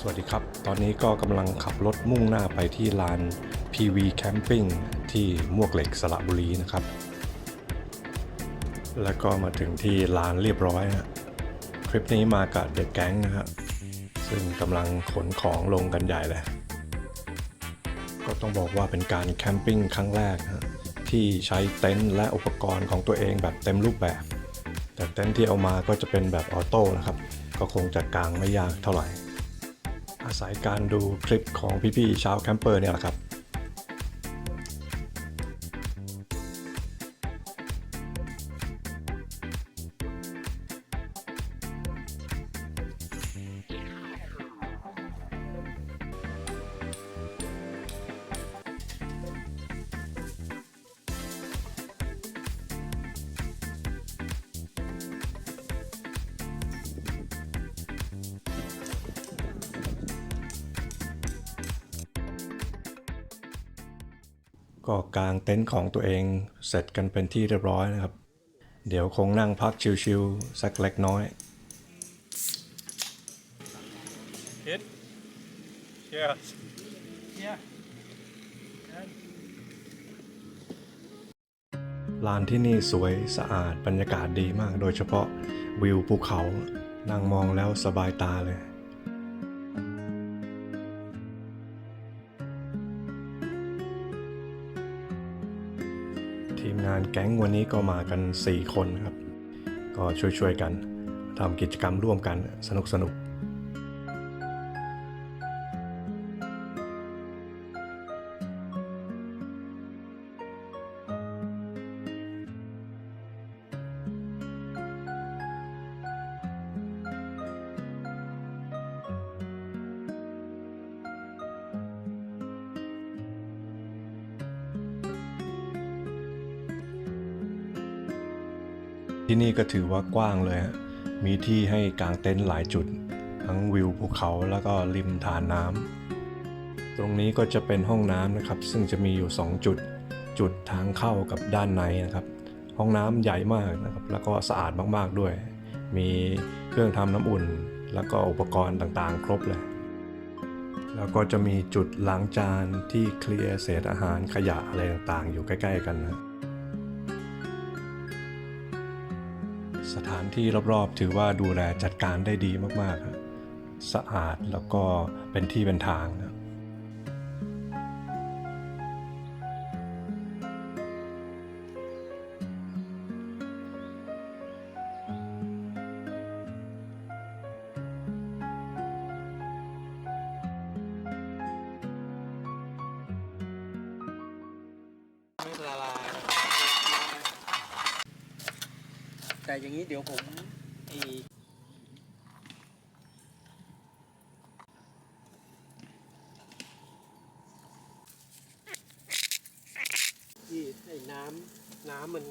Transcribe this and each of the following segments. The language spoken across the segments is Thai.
สวัสดีครับ ตอนนี้ก็กำลังขับรถมุ่งหน้าไปที่ลาน PV Camping ที่มวกเหล็กสระบุรีนะครับ แล้วก็มาถึงที่ลานเรียบร้อยฮะคลิปนี้มากับเดอะแก๊งนะครับซึ่งกำลังขนของลงกันใหญ่เลย ก็ต้องบอกว่าเป็นการแคมปิ้งครั้งแรกฮะที่ใช้เต็นท์และอุปกรณ์ของตัวเองแบบเต็มรูปแบบ แต่เต็นท์ที่เอามาก็จะเป็นแบบออโต้นะครับ ก็คงจะกางไม่ยากเท่าไหร่ อาศัยการดูคลิปของพี่ๆชาวแคมเปอร์เนี่ยแหละครับ ก็กางเต็นท์ของตัวเองเสร็จกันเป็นที่เรียบร้อยนะครับ เดี๋ยวคงนั่งพักชิลๆสักเล็กน้อย Hit. Yeah. Yeah. ลานที่นี่สวยสะอาดบรรยากาศดีมาก โดยเฉพาะวิวภูเขา นั่งมองแล้วสบายตาเลย แก๊งวันนี้ก็มากัน 4 คนครับ ก็ช่วยๆกันทำกิจกรรมร่วมกันสนุกสนุกๆ ที่นี่ก็ถือว่ากว้างเลยฮะมีที่ให้กางเต็นท์หลายจุด ทั้งวิวภูเขาแล้วก็ริมทานน้ำตรงนี้ก็จะเป็นห้องน้ำนะครับ ซึ่งจะมีอยู่ 2 จุด จุดทางเข้ากับด้านในนะครับ ห้องน้ำใหญ่มากนะครับ แล้วก็สะอาดมากๆด้วย มีเครื่องทำน้ำอุ่น แล้วก็อุปกรณ์ต่างๆ ครบเลย แล้วก็จะมีจุดล้างจานที่เคลียร์เศษอาหารขยะอะไรต่างๆ อยู่ใกล้ ๆ กันนะ ที่รอบๆ ถือว่าดูแลจัดการได้ดีมากๆ สะอาดแล้วก็เป็นที่เป็นทางนะ แต่อย่างนี้เดี๋ยวผมที่ไอ้น้ำน้ำมัน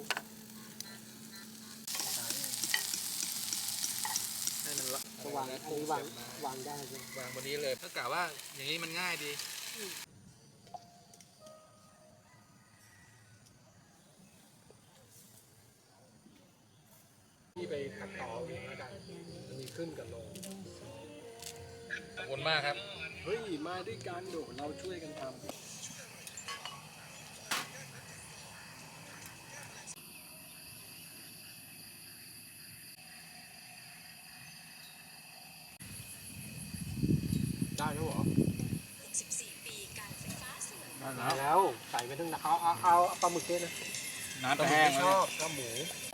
ให้มันละวางอันนี้วางวางได้ใช่ไหมวางบนนี้เลยก็กะว่าอย่างนี้มันง่ายดี ไปตัดต่อเองแล้วกันมันมีขึ้นกับลง ขอบคุณมากครับ เฮ้ย มาด้วยกันโดดเราช่วยกันทำ ได้แล้วเหรอ64 ปีการไฟฟ้าส่วนได้แล้ว ใส่ไปทั้งเอาเอาเอาเอาปลาหมึกเทศนะน้ำแห้งชอบก็หมูวันพรุ่งนี้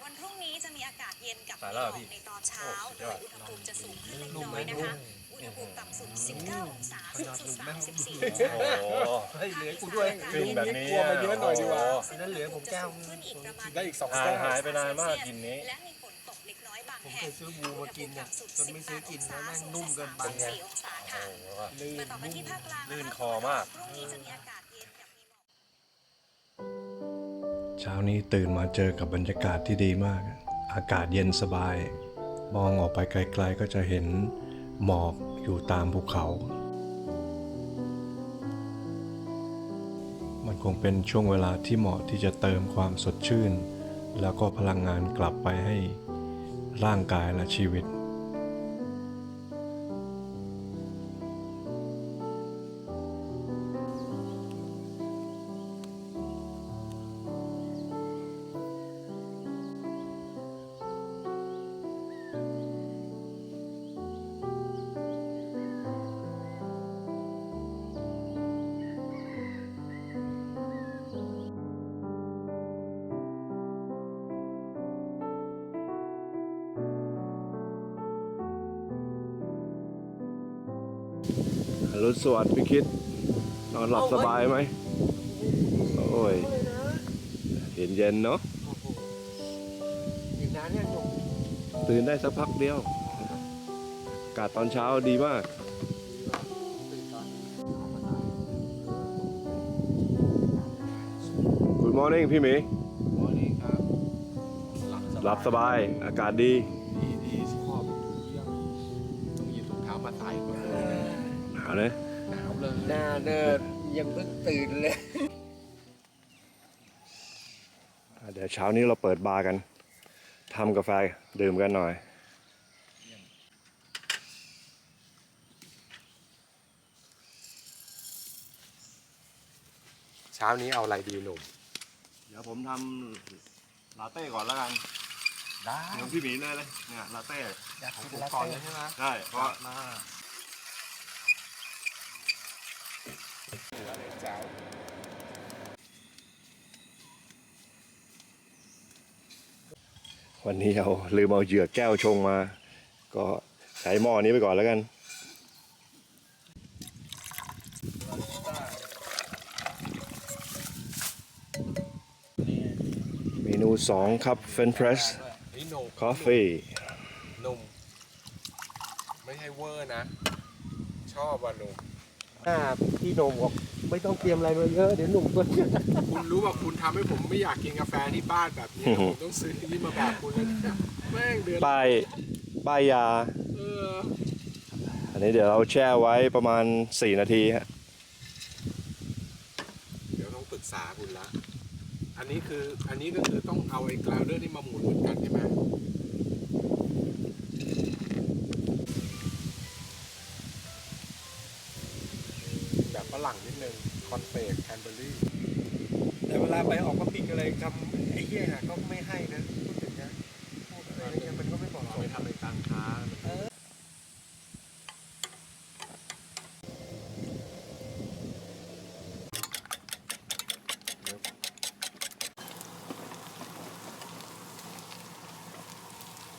จะมีอากาศเย็นกับสายมีแล้วหเหรอมอพี่กในตอนเช้าโอ้สุดโดยอดยอุณหภูมิจะสูงขึ้นเล็กนุ่มน้ไหมอยนะคะนุ่มอุณหภูมิต่ำสุด 19 องศาสูงสุด 34โอ้โหเฮ้ยเหลือกูด้วยกลิ่นแบบนี้ กลัวมาเยอะหน่อยดีกว่าโอ้อันนั้นเหลือผมแก้วขึ้นอีกประมาณได้อีกสองหายแก้วหายไปนานมากกลิ่นนี้ และมีฝนตกเล็กน้อยบางผมแห่เคงยซื้อบูมากินเนี่ยจนไม่ซื้อกินนะแม่งนุ่มเกินไปสูงสุด34องศาค่ะ ลื่น มาต่อกันที่ภาคกลางลื่นคอมาก พรุ่งนี้จะมีอากาศเย็นกับมีหมอก เช้านี้ตื่นมาเจอกับบรรยากาศที่ดีมาก อากาศเย็นสบาย มองออกไปไกล ๆ ก็จะเห็นหมอกอยู่ตามภูเขา มันคงเป็นช่วงเวลาที่เหมาะที่จะเติมความสดชื่น แล้วก็พลังงานกลับไปให้ร่างกายและชีวิต รุณสวัสดิ์พี่คิด นอนหลับสบายไหม โอ้ย เย็นเย็นๆเนาะโอ้โหอีกนานเนี่ยหนุ่มตื่นได้สักพักเดียว อากาศตอนเช้าดีมาก Good morning พี่หมีวันนี้ครับหลับสบาย อากาศดีดีดี เลยหนาวเลยหน้าเนิร์ดยังเพิ่งตื่นเลยอะเดี๋ยวเช้านี้เราเปิดบาร์กันทำกาแฟดื่มกันหน่อยเช้านี้เอาอะไรดีหนุ่ม เดี๋ยวผมทำลาเต้ก่อนแล้วกัน ได้ของพี่หมีเลยเลยเนี่ยลาเต้อยากกินก่อนเลยใช่ไหมใช่เพราะ มา วันนี้เราลืมเอาเหยือแก้วชงมา ก็ใช้หม้อนี้ไปก่อนแล้วกัน เมนู2ครับเฟนเพรสนี่หนุ่มคอฟนุ่ม ไม่ใช่เวอร์นะ ชอบว่ะนุ่ม อ่าพี่โหนมบอกไม่ต้องเตรียมอะไรมาเยอะเดี๋ยวหนุ่มก็คุณรู้ว่าคุณทำให้ผมไม่อยากกินกาแฟที่บ้านแบบนี้ผมต้องซื้อที่มาแบบคุณแล้วเนี่ยแม่งเดือนละป้ายป้ายยา เอออันนี้เดี๋ยวเราแช่ไว้ประมาณ 4 นาทีฮะเดี๋ยวต้องปรึกษาคุณละ อันนี้คืออันนี้ก็คือต้องเอาไอ้กราวเดอร์นี่มาหมุนเหมือนกันใช่ไหม รั่งนิดนึงคอนเฟกแคนเบอรี่แต่เวลาไปออกมาปิกอะไรทำไอ้เหี้ยน่ะก็ไม่ให้นะพูดถึงนะพูดอะไรเนี่ยมันก็ไม่บอกเอาไปทำในการค้า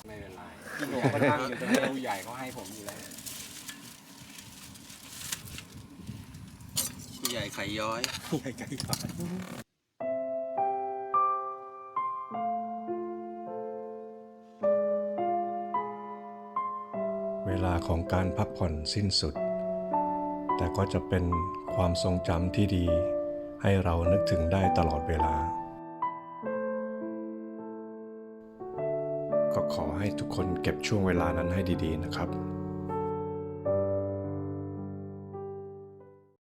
ไม่เป็นไรพี่หนุ่มก็นั่งอยู่ตรงนี้ผู้ใหญ่เขาให้ผมอยู่แล้ว ใหญ่ไข่ย้อย ใหญ่ใจร้ายเวลาของการพักผ่อนสิ้นสุด แต่ก็จะเป็นความทรงจำที่ดี ให้เรานึกถึงได้ตลอดเวลา ก็ขอให้ทุกคนเก็บช่วงเวลานั้นให้ดี ๆ นะครับ